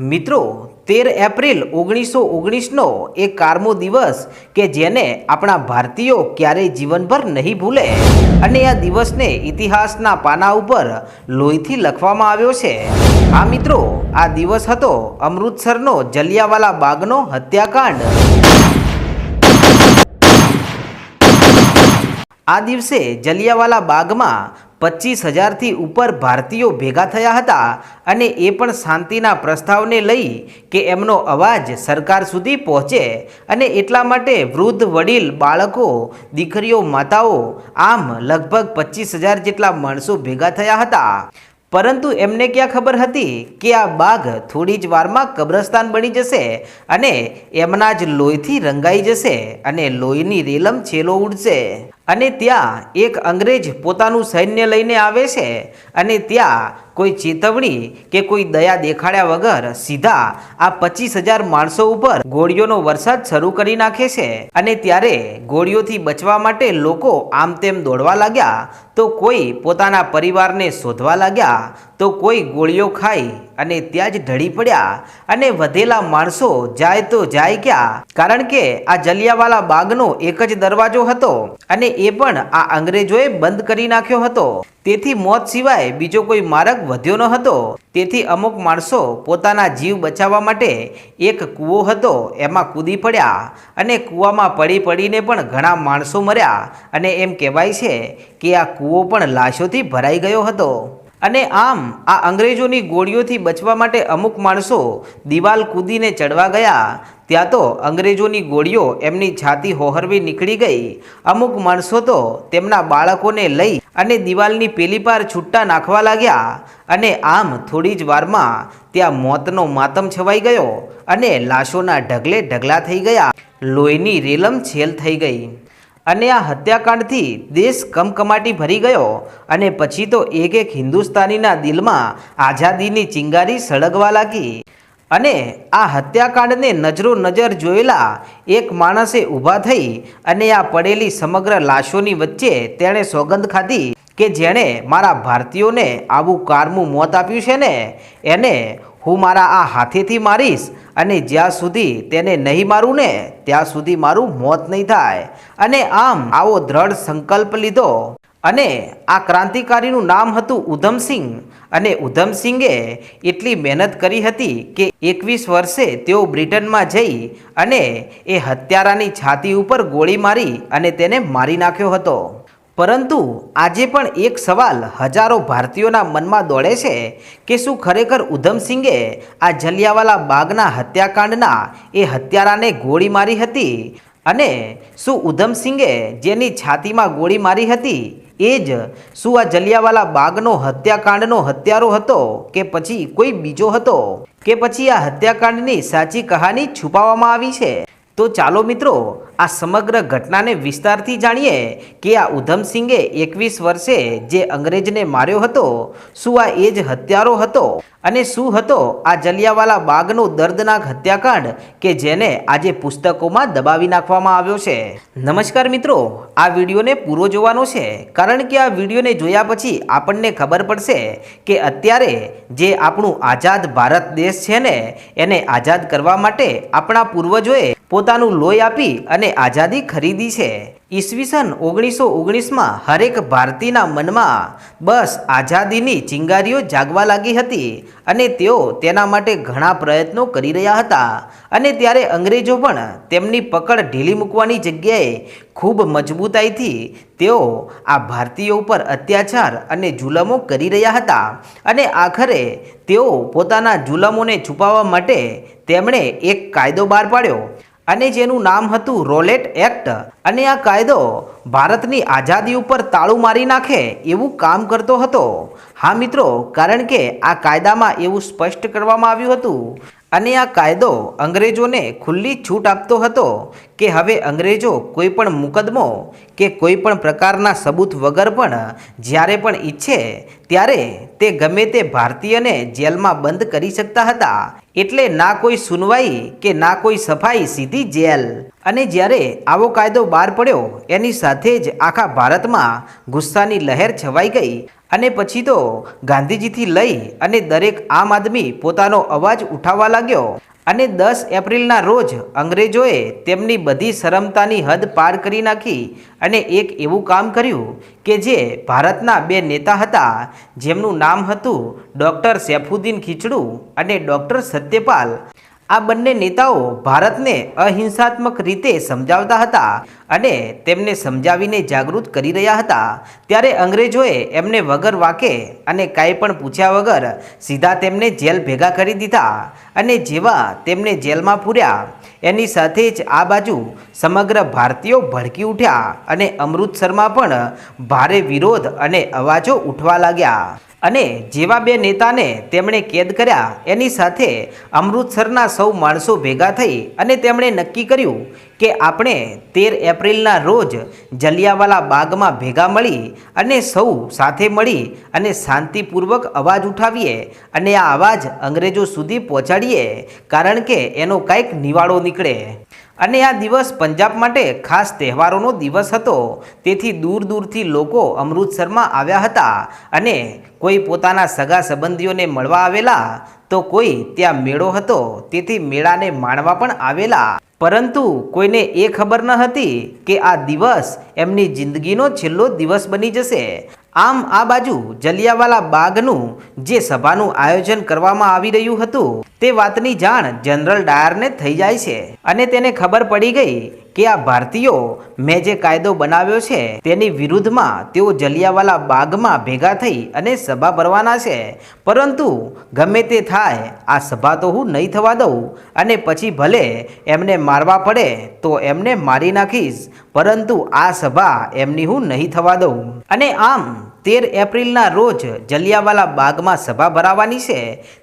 મિત્રો, તેર એપ્રિલ ઓગણીસો ઓગણીસનો એ કારમો દિવસ કે જેને આપણા ભારતીયો ક્યારેય જીવનભર નહીં ભૂલે અને આ દિવસને ઇતિહાસના પાના ઉપર લોહીથી લખવામાં આવ્યો છે. આ મિત્રો, આ દિવસ હતો અમૃતસરનો જલિયાવાલા બાગનો હત્યાકાંડ. આ દિવસે જલિયાવાલા બાગમાં પચીસ હજારથી ઉપર ભારતીયો ભેગા થયા હતા અને એ પણ શાંતિના પ્રસ્તાવને લઈ કે એમનો અવાજ સરકાર સુધી પહોંચે અને એટલા માટે વૃદ્ધ વડીલ, બાળકો, દીકરીઓ, માતાઓ આમ લગભગ પચીસ હજાર જેટલા માણસો ભેગા થયા હતા. પરંતુ એમને ક્યાં ખબર હતી કે આ બાગ થોડી જ વારમાં કબ્રસ્તાન બની જશે અને એમના જ લોહીથી રંગાઈ જશે અને લોહીની રેલમ છેલો ઉડશે? અને ત્યાં એક અંગ્રેજ પોતાનું સૈન્ય લઈને આવે છે અને ત્યાં કોઈ ચેતવણી કે કોઈ દયા દેખાડ્યા વગર સીધા આ પચીસ હજાર માણસો ઉપર ગોળીઓનો વરસાદ શરૂ કરી નાખે છે. અને ત્યારે ગોળીઓથી બચવા માટે લોકો આમ તેમ દોડવા લાગ્યા તો કોઈ પોતાના પરિવારને શોધવા લાગ્યા તો કોઈ ગોળીઓ ખાઈ અને ત્યાં જ ઢળી પડ્યા અને વધેલા માણસો જાય તો જાય ક્યાં? કારણ કે આ જલિયાવાલા બાગનો એક જ દરવાજો હતો અને એ પણ આ અંગ્રેજોએ બંધ કરી નાખ્યો હતો. તેથી મોત સિવાય બીજો કોઈ માર્ગ વધ્યો ન હતો. તેથી અમુક માણસો પોતાના જીવ બચાવવા માટે એક કૂવો હતો, એમાં કૂદી પડ્યા અને કૂવામાં પડી પડીને પણ ઘણા માણસો મર્યા. અને એમ કહેવાય છે કે આ કૂવો પણ લાશોથી ભરાઈ ગયો હતો. અને આમ આ અંગ્રેજોની ગોળીઓથી બચવા માટે અમુક માણસો દિવાલ કૂદીને ચડવા ગયા, ત્યાં તો અંગ્રેજોની ગોળીઓ એમની છાતી હોહરવી નીકળી ગઈ. અમુક માણસો તો તેમના બાળકોને લઈ અને દિવાલની પેલી પાર છૂટા નાખવા લાગ્યા અને આમ થોડી જ વારમાં ત્યાં મોતનો માતમ છવાઈ ગયો અને લાશોના ઢગલે ઢગલા થઈ ગયા. લોહીની રેલમ છેલ થઈ ગઈ. અને આ હત્યાકાંડથી દેશ કમકમાટી ભરી ગયો અને પછી તો એક એક હિન્દુસ્તાનીના દિલમાં આઝાદીની ચિંગારી સળગવા લાગી. અને આ હત્યાકાંડને નજરો નજર જોયેલા એક માણસે ઊભા થઈ અને આ પડેલી સમગ્ર લાશોની વચ્ચે તેણે સોગંદ ખાધી. કે જેણે મારા ભારતીયોને આવું કારમું મોત આપ્યું છે ને, એને હું મારા આ હાથેથી મારીશ અને જ્યાં સુધી તેને નહીં મારું ને, ત્યાં સુધી મારું મોત નહીં થાય. અને આમ આવો દ્રઢ સંકલ્પ લીધો. અને આ ક્રાંતિકારીનું નામ હતું ઉધમસિંહ. અને ઉધમસિંહે એટલી મહેનત કરી હતી કે એકવીસ વર્ષે તેઓ બ્રિટનમાં જઈ અને એ હત્યારાની છાતી ઉપર ગોળી મારી અને તેને મારી નાખ્યો હતો. પરંતુ આજે પણ એક સવાલ હજારો ભારતીયોના મનમાં દોડે છે કે શું ખરેખર ઉધમસિંહે આ જલિયાવાલા બાગના હત્યાકાંડના એ હત્યારાને ગોળી મારી હતી? અને શું ઉધમસિંહે જેની છાતીમાં ગોળી મારી હતી, એ જ શું આ જલિયાવાલા બાગનો હત્યાકાંડનો હત્યારો હતો કે પછી કોઈ બીજો હતો? કે પછી આ હત્યાકાંડની સાચી કહાની છુપાવવામાં આવી છે? તો ચાલો મિત્રો આ સમગ્ર ઘટનાને વિસ્તારથી જાણીએ કે આ ઉધમસિંહે એકવીસ વર્ષે જે અંગ્રેજને માર્યો હતો, શું આ એ જ હત્યારો હતો અને શું હતો આ જલિયાવાલા બાગનો દર્દનાક હત્યાકાંડ કે જેને આજે પુસ્તકોમાં દબાવી નાખવામાં આવ્યો છે? નમસ્કાર મિત્રો, આ વિડીયોને પૂરો જોવાનો છે કારણ કે આ વિડીયોને જોયા પછી આપણને ખબર પડશે કે અત્યારે જે આપણું આઝાદ ભારત દેશ છે ને, એને આઝાદ કરવા માટે આપણા પૂર્વજોએ પોતાનું લોહી આપી અને આઝાદી ખરીદી છે. ઈસવીસન ઓગણીસો ઓગણીસમાં હરેક ભારતીયના મનમાં બસ આઝાદીની ચિંગારીઓ જાગવા લાગી હતી અને તેઓ તેના માટે ઘણા પ્રયત્નો કરી રહ્યા હતા. અને ત્યારે અંગ્રેજો પણ તેમની પકડ ઢીલી મૂકવાની જગ્યાએ ખૂબ મજબૂતાઈથી તેઓ આ ભારતીયો ઉપર અત્યાચાર અને જુલમો કરી રહ્યા હતા. અને આખરે તેઓ પોતાના જુલમોને છુપાવવા માટે તેમણે એક કાયદો બહાર પાડ્યો. અને જેનું નામ હતું રોલેટ એક્ટ. અને આ કાયદો ભારતની આઝાદી ઉપર તાળું મારી નાખે એવું કામ કરતો હતો. હા મિત્રો, કારણ કે આ કાયદામાં એવું સ્પષ્ટ કરવામાં આવ્યું હતું. અને આ કાયદો અંગ્રેજોને ખુલ્લી છૂટ આપતો હતો કે હવે અંગ્રેજો કોઈ પણ મુકદમો કે કોઈ પણ પ્રકારના સબૂત વગર પણ જ્યારે પણ ઈચ્છે ત્યારે તે ગમે તે ભારતીયને જેલમાં બંધ કરી શકતા હતા. એટલે ના કોઈ સુનવાઈ કે ના કોઈ સફાઈ સીધી જેલ. અને જ્યારે આવો કાયદો બહાર પડ્યો, એની સાથે જ આખા ભારતમાં ગુસ્સાની લહેર છવાઈ ગઈ અને પછી તો ગાંધીજીથી લઈ અને દરેક આમ આદમી પોતાનો અવાજ ઉઠાવવા લાગ્યો. અને દસ એપ્રિલના રોજ અંગ્રેજોએ તેમની બધી શરમતાની હદ પાર કરી નાખી અને એક એવું કામ કર્યું કે જે ભારતના બે નેતા હતા, જેમનું નામ હતું ડૉક્ટર સૈફુદ્દીન ખીચડુ અને ડૉક્ટર સત્યપાલ. આ બંને નેતાઓ ભારતને અહિંસાત્મક રીતે સમજાવતા હતા અને તેમને સમજાવીને જાગૃત કરી રહ્યા હતા. ત્યારે અંગ્રેજોએ એમને વગર વાકે અને કાંઈ પણ પૂછ્યા વગર સીધા તેમને જેલ ભેગા કરી દીધા અને જેવા તેમને જેલમાં પૂર્યા, એની સાથે જ આ બાજુ સમગ્ર ભારતીયો ભડકી ઉઠ્યા અને અમૃતસરમાં પણ ભારે વિરોધ અને અવાજો ઉઠવા લાગ્યા. અને જેવા બે નેતાને તેમણે કેદ કર્યા, એની સાથે અમૃતસરના સૌ માણસો ભેગા થઈ અને તેમણે નક્કી કર્યું કે આપણે તેર એપ્રિલના રોજ જલિયાવાલા બાગમાં ભેગા મળી અને સૌ સાથે મળી અને શાંતિપૂર્વક અવાજ ઉઠાવીએ અને આ અવાજ અંગ્રેજો સુધી પહોંચાડીએ, કારણ કે એનો કાંઈક નિવાળો નીકળે. અને આ દિવસ પંજાબ માટે ખાસ તહેવારોનો દિવસ હતો. તેથી દૂર દૂરથી લોકો અમૃતસરમાં આવ્યા હતા અને કોઈ પોતાના સગા સંબંધીઓને મળવા આવેલા તો કોઈ ત્યાં મેળો હતો. તેથી મેળાને માણવા પણ આવેલા. પરંતુ કોઈને એ ખબર ન હતી કે આ દિવસ એમની જિંદગીનો છેલ્લો દિવસ બની જશે. આમ આ બાજુ જલિયાવાલા બાગનું જે સભાનું આયોજન કરવામાં આવી રહ્યું હતું, તે વાતની જાણ જનરલ ડાયરને થઈ જાય છે અને તેને ખબર પડી ગઈ કે આ ભારતીયો મેં જે કાયદો બનાવ્યો છે તેની વિરુદ્ધમાં તેઓ જલિયાવાલા બાગમાં ભેગા થઈ અને સભા ભરવાના છે. પરંતુ ગમે તે થાય, આ સભા તો હું નહીં થવા દઉં અને પછી ભલે એમને મારવા પડે તો એમને મારી નાખીશ, પરંતુ આ સભા એમની હું નહીં થવા દઉં. અને આમ તેર એપ્રિલના રોજ જલિયાવાલા બાગમાં સભા ભરાવાની છે.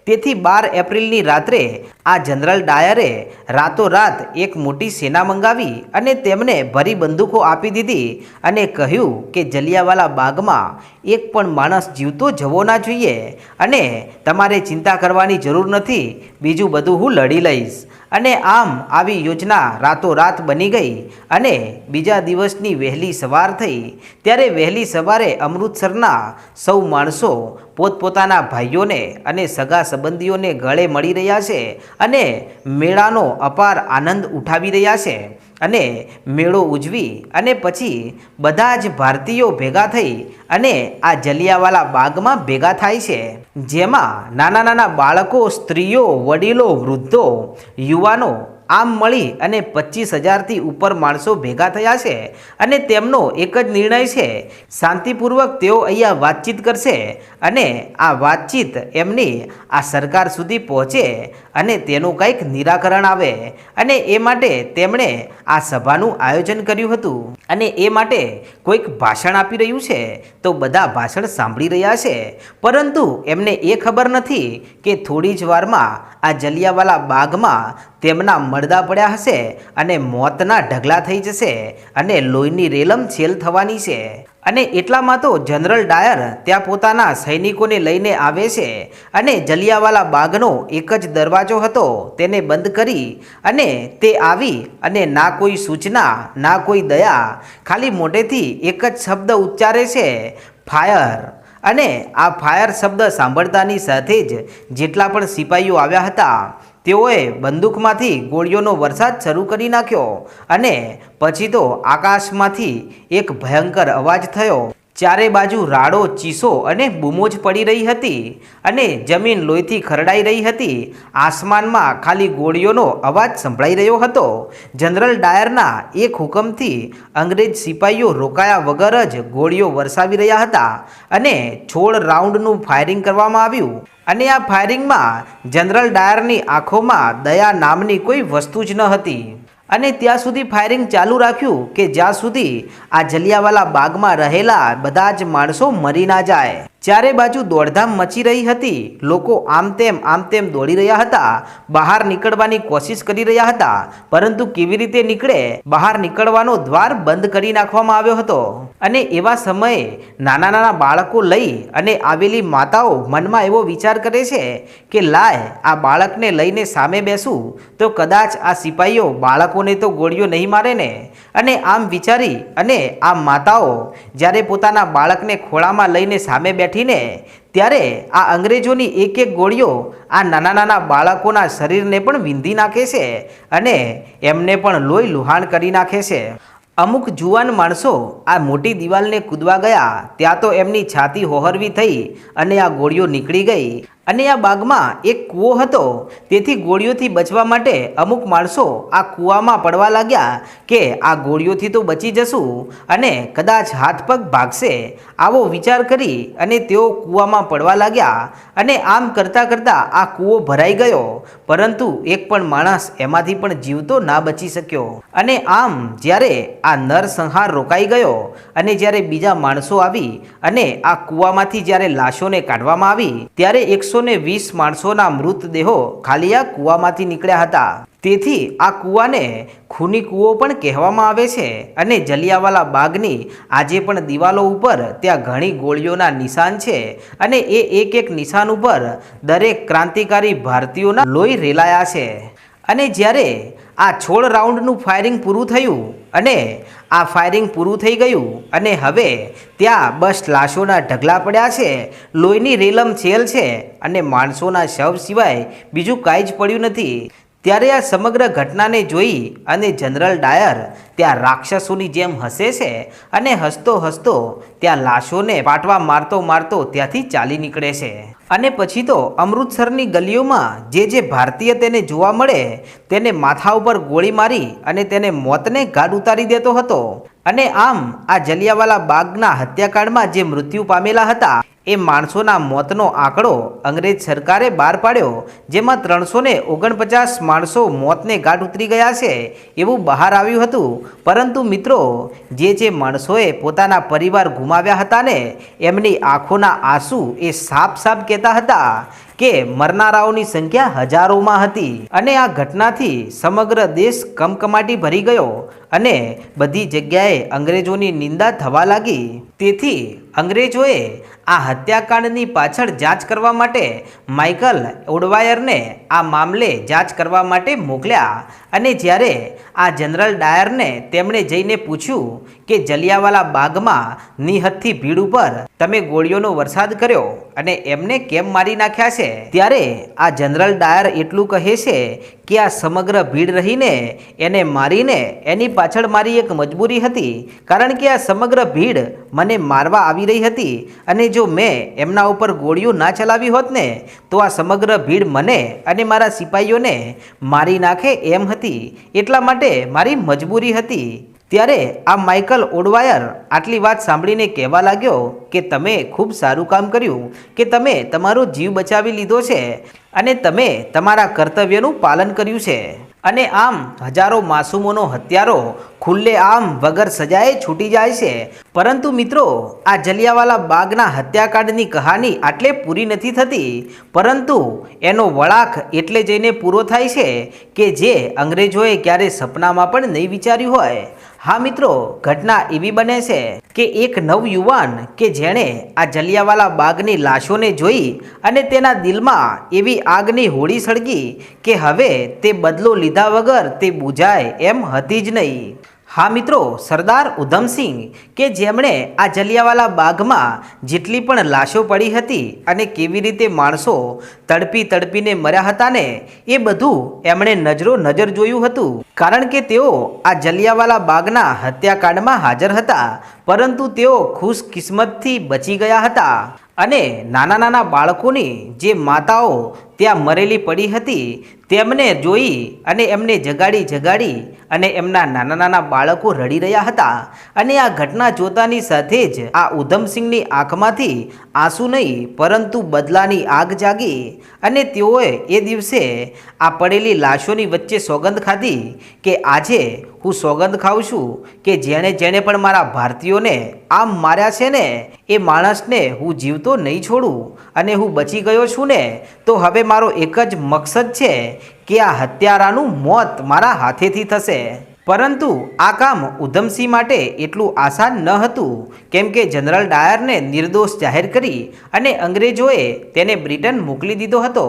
તેથી બાર એપ્રિલની રાત્રે આ જનરલ ડાયરે રાતોરાત એક મોટી સેના મંગાવી અને તેમને ભરી બંદૂકો આપી દીધી અને કહ્યું કે જલિયાવાલા બાગમાં એક પણ માણસ જીવતો જવો ના જોઈએ અને તમારે ચિંતા કરવાની જરૂર નથી. બીજું બધું હું લડી લઈશ. અને આમ આવી યોજના રાતોરાત બની ગઈ અને બીજા દિવસની વહેલી સવાર થઈ. ત્યારે વહેલી સવારે અમૃતસરના સૌ માણસો પોતપોતાના ભાઈઓને અને સગા સંબંધીઓને ગળે મળી રહ્યા છે અને મેળાનો અપાર આનંદ ઉઠાવી રહ્યા છે. અને મેળો ઉજવી અને પછી બધા જ ભારતીયો ભેગા થઈ અને આ જલિયાવાલા બાગમાં ભેગા થાય છે. જેમાં નાના નાના બાળકો, સ્ત્રીઓ, વડીલો, વૃદ્ધો, યુવાનો આમ મળી અને પચીસ હજારથી ઉપર માણસો ભેગા થયા છે અને તેમનો એક જ નિર્ણય છે. શાંતિપૂર્વક તેઓ અહીંયા વાતચીત કરશે અને આ વાતચીત એમની આ સરકાર સુધી પહોંચે અને તેનું કંઈક નિરાકરણ આવે અને એ માટે તેમણે આ સભાનું આયોજન કર્યું હતું. અને એ માટે કોઈક ભાષણ આપી રહ્યું છે તો બધા ભાષણ સાંભળી રહ્યા છે. પરંતુ એમને એ ખબર નથી કે થોડી જ વારમાં આ જલિયાવાલા બાગમાં તેમના મરદા પડ્યા હશે અને મોતના ઢગલા થઈ જશે અને લોહીની રેલમ છેલ થવાની છે. અને એટલામાં તો જનરલ ડાયર ત્યાં પોતાના સૈનિકોને લઈને આવે છે અને જલિયાવાલા બાગનો એક જ દરવાજો હતો તેને બંધ કરી અને તે આવી અને ના કોઈ સૂચના, ના કોઈ દયા, ખાલી મોઢેથી એક જ શબ્દ ઉચ્ચારે છે, ફાયર. અને આ ફાયર શબ્દ સાંભળતાની સાથે જ જેટલા પણ સિપાહીઓ આવ્યા હતા તેઓએ બંદૂકમાંથી ગોળીઓનો વરસાદ શરૂ કરી નાખ્યો અને પછી તો આકાશમાંથી એક ભયંકર અવાજ થયો. ચારે બાજુ રાડો, ચીસો અને બૂમો જ પડી રહી હતી અને જમીન લોહીથી ખરડાઈ રહી હતી. આસમાનમાં ખાલી ગોળીઓનો અવાજ સંભળાઈ રહ્યો હતો. જનરલ ડાયરના એક હુકમથી અંગ્રેજ સિપાહીઓ રોકાયા વગર જ ગોળીઓ વરસાવી રહ્યા હતા અને છોડ રાઉન્ડનું ફાયરિંગ કરવામાં આવ્યું. અને આ ફાયરિંગમાં જનરલ ડાયરની આંખોમાં દયા નામની કોઈ વસ્તુ જ ન હતી. અને ત્યાં સુધી ફાયરિંગ ચાલુ રાખ્યું કે જ્યાં સુધી આ જલિયાવાલા બાગમાં રહેલા બધા જ માણસો મરી ના જાય. ચારે બાજુ દોડધામ મચી રહી હતી, લોકો આમ તેમ આમ તેમ દોડી રહ્યા હતા, બહાર નીકળવાની કોશિશ કરી રહ્યા હતા, પરંતુ કેવી રીતે નીકળે, બહાર નીકળવાનો દ્વાર બંધ કરી નાખવામાં આવ્યો હતો. અને એવા સમયે નાના નાના બાળકો લઈ અને આવેલી માતાઓ મનમાં એવો વિચાર કરે છે કે, લાય, આ બાળકને લઈને સામે બેસું, તો કદાચ આ સિપાહીઓ બાળકોને તો ગોળીઓ નહીં મારે ને. અને આમ વિચારી અને આ માતાઓ જ્યારે પોતાના બાળકને ખોળામાં લઈને સામે બેઠી બેઠીને ત્યારે આ અંગ્રેજોની એક એક ગોળીઓ આ નાના નાના બાળકોના શરીરને પણ વીંધી નાખે છે અને એમને પણ લોહી લુહાણ કરી નાખે છે. અમુક જુવાન માણસો આ મોટી દિવાલને કૂદવા ગયા, ત્યાં તો એમની છાતી હોહરવી થઈ અને આ ગોળીઓ નીકળી ગઈ. અને આ બાગમાં એક કૂવો હતો. તેથી ગોળીઓથી બચવા માટે અમુક માણસો આ કૂવામાં પડવા લાગ્યા કે આ ગોળીઓથી તો બચી જશું અને કદાચ હાથ પગ ભાગશે. આવો વિચાર કરી અને તેઓ કૂવામાં પડવા લાગ્યા અને આમ કરતાં કરતાં આ કૂવો ભરાઈ ગયો. પરંતુ એક પણ માણસ એમાંથી પણ જીવતો ના બચી શક્યો. અને આમ જ્યારે આ નરસંહાર રોકાઈ ગયો અને જ્યારે બીજા માણસો આવી અને આ કૂવામાંથી જ્યારે લાશોને કાઢવામાં આવી, ત્યારે એકસો વીસ માણસોના મૃતદેહો ખાલી આ કૂવામાંથી નીકળ્યા હતા. તેથી આ કૂવાને ખૂની કૂવો પણ કહેવામાં આવે છે અને જલિયાવાલા બાગની આજે પણ દિવાલો ઉપર ત્યાં ઘણી ગોળીઓના નિશાન છે અને એ એક એક નિશાન ઉપર દરેક ક્રાંતિકારી ભારતીયોના લોહી રેલાયા છે. અને જ્યારે આ છોડ રાઉન્ડનું ફાયરિંગ પૂરું થયું અને આ ફાયરિંગ પૂરું થઈ ગયું અને હવે ત્યાં બસ લાશોના ઢગલા પડ્યા છે, લોહીની રેલમ છેલ છે અને માણસોના શવ સિવાય બીજું કાંઈ જ પડ્યું નથી. ત્યારે આ સમગ્ર ઘટનાને જોઈ અને જનરલ ડાયર ત્યાં રાક્ષસોની જેમ હસે છે અને હસતો હસતો ત્યાં લાશોને પાટવા મારતો મારતો ત્યાંથી ચાલી નીકળે છે. અને પછી તો અમૃતસરની ગલીઓમાં જે જે ભારતીય તેને જોવા મળે તેને માથા ઉપર ગોળી મારી અને તેને મોતને ગાઢ ઉતારી દેતો હતો. અને આમ આ જલિયાવાલા બાગના હત્યાકાંડમાં જે મૃત્યુ પામેલા હતા એ માણસોના મોતનો આંકડો અંગ્રેજ સરકારે બહાર પાડ્યો, જેમાં ત્રણસો ને ઓગણપચાસ માણસો મોતને ગાઢ ઉતરી ગયા છે એવું બહાર આવ્યું હતું. પરંતુ મિત્રો, જે જે માણસોએ પોતાના પરિવાર ગુમાવ્યા હતા ને એમની આંખોના આંસુ એ સાફ સાફ કહેતા હતા કે મરનારાઓની સંખ્યા હજારોમાં હતી. અને આ ઘટનાથી સમગ્ર દેશ કમકમાટી ભરી ગયો. અને બધી જગ્યાએ અંગ્રેજોની નિંદા થવા લાગી. તેથી અંગ્રેજોએ આ હત્યાકાંડની પાછળ જાંચ કરવા માટે માઇકલ ઓડવાયરને આ મામલે જાંચ કરવા માટે મોકલ્યા અને જ્યારે આ જનરલ ડાયરને તેમણે જઈને પૂછ્યું કે જલિયાવાલા બાગમાં નિહત્થી ભીડ ઉપર તમે ગોળીઓનો વરસાદ કર્યો અને એમને કેમ મારી નાખ્યા છે? ત્યારે આ જનરલ ડાયર એટલું કહે છે કે આ સમગ્ર ભીડ રહીને એને મારીને એની પાછળ મારી એક મજબૂરી હતી, કારણ કે આ સમગ્ર ભીડ મને મારવા આવી રહી હતી અને જો મેં એમના ઉપર ગોળીઓ ના ચલાવી હોત ને, તો આ સમગ્ર ભીડ મને અને મારા સિપાહીઓને મારી નાખે એમ હતી. એટલા માટે મારી મજબૂરી હતી. ત્યારે આ માઇકલ ઓડવાયર આટલી વાત સાંભળીને કહેવા લાગ્યો કે, તમે ખૂબ સારું કામ કર્યું, કે તમે તમારો જીવ બચાવી લીધો છે અને તમે તમારા કર્તવ્યનું પાલન કર્યું છે. અને આમ હજારો માસૂમોનો હત્યારો ખુલ્લે આમ વગર સજાએ છૂટી જાય છે. પરંતુ મિત્રો, આ જલિયાવાલા બાગના હત્યાકાંડની કહાની આટલે પૂરી નથી થતી. પરંતુ એનો વળાંક એટલે જઈને પૂરો થાય છે કે જે અંગ્રેજોએ ક્યારે સપનામાં પણ નહીં વિચાર્યું હોય. હા મિત્રો, ઘટના એવી બને છે કે એક નવયુવાન કે જેણે આ જલિયાવાલા બાગની લાશોને જોઈ અને તેના દિલમાં એવી આગની હોળી સળગી કે હવે તે બદલો લીધા વગર તે બુજાય એમ હતી જ નહીં. હા મિત્રો, સરદાર ઉધમસિંહ કે જેમણે આ જલિયાવાલા બાગમાં જેટલી પણ લાશો પડી હતી અને કેવી રીતે માણસો તડપી તડપીને મર્યા હતા ને, એ બધું એમણે નજરો નજર જોયું હતું. કારણ કે તેઓ આ જલિયાવાલા બાગના હત્યાકાંડમાં હાજર હતા. પરંતુ તેઓ ખુશકિસ્મતથી બચી ગયા હતા. અને નાના નાના બાળકોની જે માતાઓ ત્યાં મરેલી પડી હતી, તેમને જોઈ અને એમને જગાડી જગાડી અને એમના નાના નાના બાળકો રડી રહ્યા હતા. અને આ ઘટના જોતાની સાથે જ આ ઉધમસિંહની આંખમાંથી આંસુ નહીં, પરંતુ બદલાની આગ જાગી. અને તેઓએ એ દિવસે આ પડેલી લાશોની વચ્ચે સોગંદ ખાધી કે આજે હું સોગંદ ખાઉં છું કે જેણે જેણે પણ મારા ભારતીયોને આમ માર્યા છે ને, એ માણસને હું જીવતો નહીં છોડું અને હું બચી ગયો છું ને, તો હવે મારો એક જ મકસદ છે કે આ હત્યારાનું મોત મારા હાથેથી થશે. પરંતુ આ કામ ઉધમસિંહ માટે એટલું આસાન ન હતું, કેમ કે જનરલ ડાયરને નિર્દોષ જાહેર કરી અને અંગ્રેજોએ તેને બ્રિટન મોકલી દીધો હતો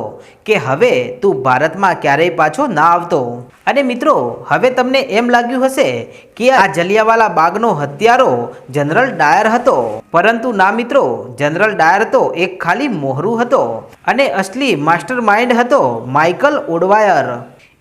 કે હવે તું ભારતમાં ક્યારેય પાછો ના આવતો. અને મિત્રો, હવે તમને એમ લાગ્યું હશે કે આ જલિયાવાલા બાગનો હત્યારો જનરલ ડાયર હતો. પરંતુ ના મિત્રો, જનરલ ડાયર તો એક ખાલી મોહરું હતો અને અસલી માસ્ટર માઇન્ડ હતો માઇકલ ઓડવાયર.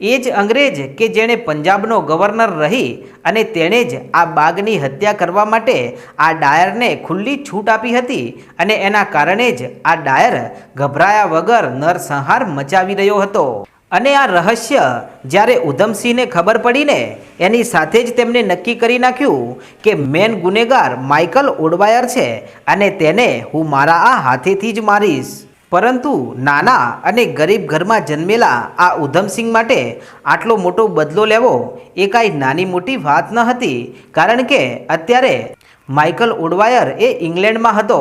એ જ અંગ્રેજ કે જેણે પંજાબનો ગવર્નર રહી અને તેણે જ આ બાગની હત્યા કરવા માટે આ ડાયરને ખુલ્લી છૂટ આપી હતી અને એના કારણે જ આ ડાયર ગભરાયા વગર નરસંહાર મચાવી રહ્યો હતો. અને આ રહસ્ય જ્યારે ઉધમસિંહને ખબર પડીને એની સાથે જ તેમણે નક્કી કરી નાખ્યું કે મેન ગુનેગાર માઇકલ ઓડવાયર છે અને તેને હું મારા આ હાથેથી જ મારીશ. પરંતુ નાના અને ગરીબ ઘરમાં જન્મેલા આ ઉધમસિંહ માટે આટલો મોટો બદલો લેવો એ કાંઈ નાની મોટી વાત ન હતી, કારણ કે અત્યારે માઇકલ ઓડવાયર એ ઇંગ્લેન્ડમાં હતો.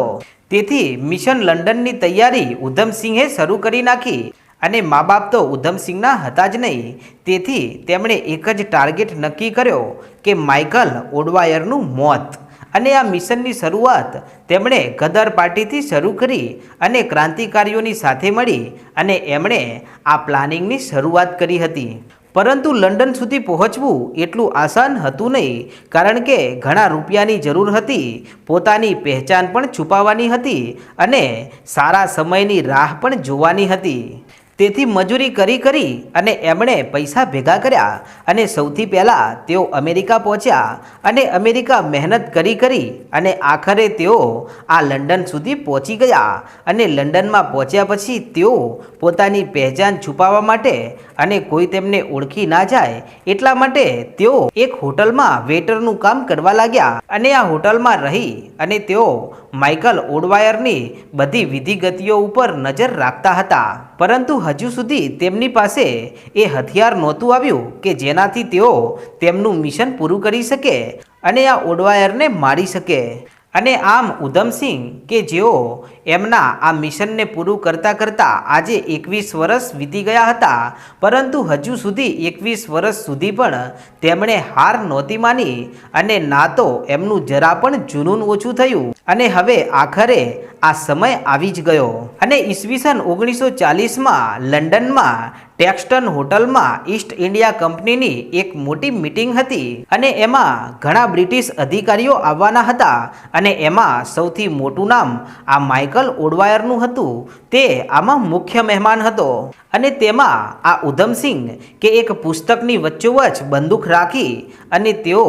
તેથી મિશન લંડનની તૈયારી ઉધમસિંહે શરૂ કરી નાખી અને મા બાપ તો ઉધમસિંહના હતા જ નહીં. તેથી તેમણે એક જ ટાર્ગેટ નક્કી કર્યો કે માઇકલ ઓડવાયરનું મોત. અને આ મિશનની શરૂઆત તેમણે ગદર પાર્ટીથી શરૂ કરી અને ક્રાંતિકારીઓની સાથે મળી અને એમણે આ પ્લાનિંગની શરૂઆત કરી હતી. પરંતુ લંડન સુધી પહોંચવું એટલું આસાન હતું નહીં, કારણ કે ઘણા રૂપિયાની જરૂર હતી, પોતાની પહેચાન પણ છુપાવવાની હતી અને સારા સમયની રાહ પણ જોવાની હતી. તેથી મજૂરી કરી કરી અને એમણે પૈસા ભેગા કર્યા અને સૌથી પહેલાં તેઓ અમેરિકા પહોંચ્યા અને અમેરિકા મહેનત કરી કરી અને આખરે તેઓ આ લંડન સુધી પહોંચી ગયા અને લંડનમાં પહોંચ્યા પછી તેઓ પોતાની પહેચાન છુપાવવા માટે અને કોઈ તેમને ઓળખી ના જાય એટલા માટે તેઓ એક હોટલમાં વેટરનું કામ કરવા લાગ્યા અને આ હોટલમાં રહી અને તેઓ માઇકલ ઓડવાયરની બધી વિધિગતિઓ ઉપર નજર રાખતા હતા. પરંતુ હજુ સુધી તેમની પાસે એ હથિયાર નહોતું આવ્યું કે જેનાથી તેઓ તેમનું મિશન પૂરું કરી શકે અને આ ઓડવાયરને મારી શકે. અને આમ ઉધમસિંહ કે જેઓ એમના આ મિશનને પૂરું કરતાં કરતાં આજે એકવીસ વર્ષ વીતી ગયા હતા. પરંતુ હજુ સુધી એકવીસ વર્ષ સુધી પણ તેમણે હાર નહોતી માની અને ના તો એમનું જરા પણ જુનૂન ઓછું થયું. અને હવે આખરે આ સમય આવી જ ગયો. અને ઈસવીસન ઓગણીસો ચાલીસમાં લંડનમાં ટેક્સટન હોટલમાં ઈસ્ટ ઇન્ડિયા કંપનીની એક મોટી મિટિંગ હતી. અને એમાં ઘણા બ્રિટિશ અધિકારીઓ આવવાના હતા. અને એમાં સૌથી મોટું નામ આ માઇકલ ઓડવાયરનું હતું, તે આમાં મુખ્ય મહેમાન હતો. અને તેમાં આ ઉધમસિંહ, કે એક પુસ્તકની વચ્ચોવચ બંદૂક રાખી અને તેઓ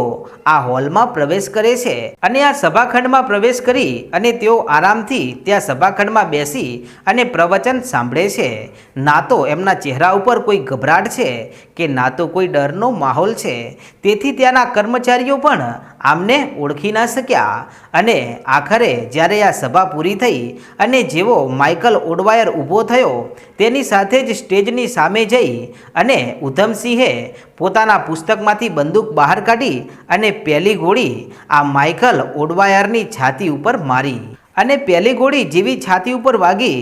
આ હોલમાં પ્રવેશ કરે છે અને આ સભાખંડમાં પ્રવેશ કરી અને તેઓ આરામથી ત્યાં સભાખંડમાં બેસી અને પ્રવચન સાંભળે છે. ના તો એમના ચહેરા ઉપર કોઈ ગભરાટ છે કે ના તો કોઈ ડરનો માહોલ છે. તેથી ત્યાંના કર્મચારીઓ પણ આમને ઓળખી ના શક્યા અને આખરે જ્યારે આ સભા પૂરી થઈ અને જેવો માઇકલ ઓડવાયર ઊભો થયો, તેની સાથે જ સ્ટેજની સામે જઈ અને ઉધમસિંહે પોતાના પુસ્તકમાંથી બંદૂક બહાર કાઢી અને પહેલી ગોળી આ માઇકલ ઓડવાયરની છાતી ઉપર મારી. અને પહેલી ગોળી જેવી છાતી ઉપર વાગી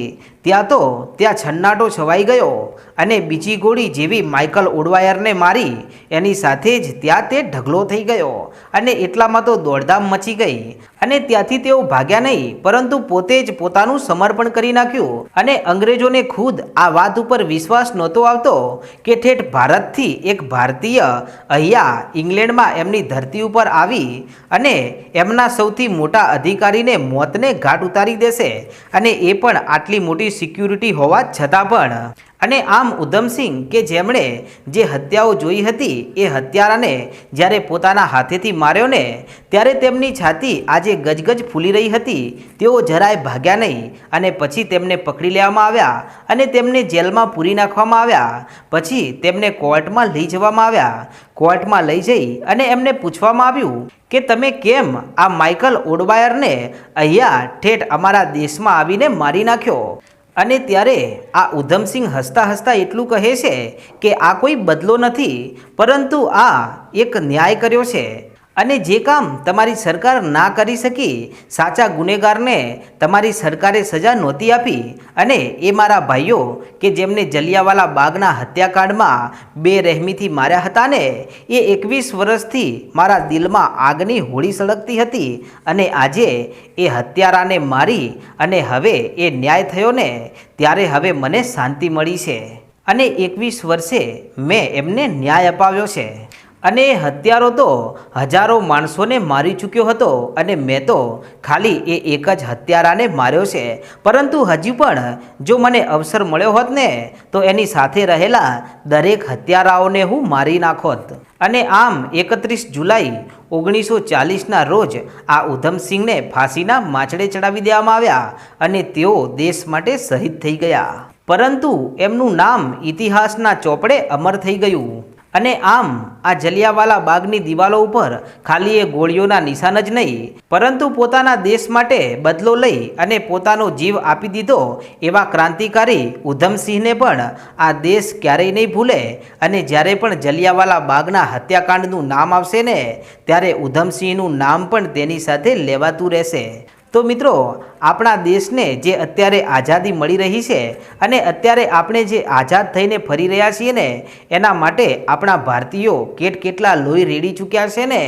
ત્યાં તો ત્યાં છન્નાટો છવાઈ ગયો અને બીજી ગોળી જેવી માઇકલ ઓડવાયરને મારી એની સાથે જ ત્યાં તે ઢગલો થઈ ગયો અને એટલામાં તો દોડધામ મચી ગઈ અને ત્યાંથી તેઓ ભાગ્યા નહીં, પરંતુ પોતે જ પોતાનું સમર્પણ કરી નાખ્યું અને અંગ્રેજોને ખુદ આ વાત ઉપર વિશ્વાસ નહોતો આવતો કે ઠેઠ ભારતથી એક ભારતીય અહીંયા ઇંગ્લેન્ડમાં એમની ધરતી ઉપર આવી અને એમના સૌથી મોટા અધિકારીને મોતને ઘાટ ઉતારી દેશે અને એ પણ આટલી મોટી સિક્યુરિટી હોવા છતાં પણ. અને આમ ઉધમસિંહ કે જેમણે જે હત્યાઓ જોઈ હતી, એ હત્યારાને જ્યારે પોતાના હાથેથી માર્યો ને, ત્યારે તેમની છાતી આજે ગજગજ ફૂલી રહી હતી. તેઓ જરાય ભાગ્યા નહીં અને પછી તેમને પકડી લેવામાં આવ્યા અને તેમને જેલમાં પૂરી નાખવામાં આવ્યા. પછી તેમને કોર્ટમાં લઈ જવામાં આવ્યા. કોર્ટમાં લઈ જઈ અને એમને પૂછવામાં આવ્યું કે તમે કેમ આ માઇકલ ઓડવાયરને અહીંયા ઠેઠ અમારા દેશમાં આવીને મારી નાખ્યો? અને ત્યારે આ ઉધમસિંહ હસતા હસતા એટલું કહે છે કે આ કોઈ બદલો નથી, પરંતુ આ એક ન્યાય કર્યો છે. અને જે કામ તમારી સરકાર ના કરી શકી, સાચા ગુનેગારને તમારી સરકારે સજા નહોતી આપી અને એ મારા ભાઈઓ કે જેમને જલિયાવાલા બાગના હત્યાકાંડમાં બે રહેમીથી માર્યા હતા ને, એ એકવીસ વર્ષથી મારા દિલમાં આગની હોળી સળગતી હતી અને આજે એ હત્યારાને મારી અને હવે એ ન્યાય થયો ને, ત્યારે હવે મને શાંતિ મળી છે. અને એકવીસ વર્ષે મેં એમને ન્યાય અપાવ્યો છે. અને હત્યારો તો હજારો માણસોને મારી ચૂક્યો હતો અને મેં તો ખાલી એ એક જ હત્યારાને માર્યો છે. પરંતુ હજી પણ જો મને અવસર મળ્યો હોત ને, તો એની સાથે રહેલા દરેક હત્યારાઓને હું મારી નાખોત. અને આમ એકત્રીસ જુલાઈ ઓગણીસો ચાલીસના રોજ આ ઉધમસિંહને ફાંસીના માછડે ચડાવી દેવામાં આવ્યા અને તેઓ દેશ માટે શહીદ થઈ ગયા. પરંતુ એમનું નામ ઇતિહાસના ચોપડે અમર થઈ ગયું. અને આમ આ જલિયાવાલા બાગની દિવાલો ઉપર ખાલી એ ગોળીઓના નિશાન જ નહીં, પરંતુ પોતાના દેશ માટે બદલો લઈ અને પોતાનો જીવ આપી દીધો એવા ક્રાંતિકારી ઉધમસિંહને પણ આ દેશ ક્યારેય નહીં ભૂલે અને જ્યારે પણ જલિયાવાલા બાગના હત્યાકાંડનું નામ આવશે ને, ત્યારે ઉધમસિંહનું નામ પણ તેની સાથે લેવાતું રહેશે. તો મિત્રો, આપણા દેશને જે અત્યારે આઝાદી મળી રહી છે અને અત્યારે આપણે જે આઝાદ થઈને ફરી રહ્યા છીએ ને, એના માટે આપણા ભારતીયો કેટ કેટલા લોહી રેડી ચૂક્યા છે ને,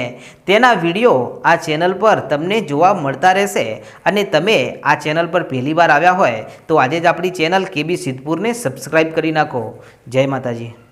તેના વીડિયો આ ચેનલ પર તમને જોવા મળતા રહેશે. અને તમે આ ચેનલ પર પહેલીવાર આવ્યા હોય, તો આજે જ આપણી ચેનલ કેબી સિદ્ધપુરને સબસ્ક્રાઈબ કરી નાખો. જય માતાજી.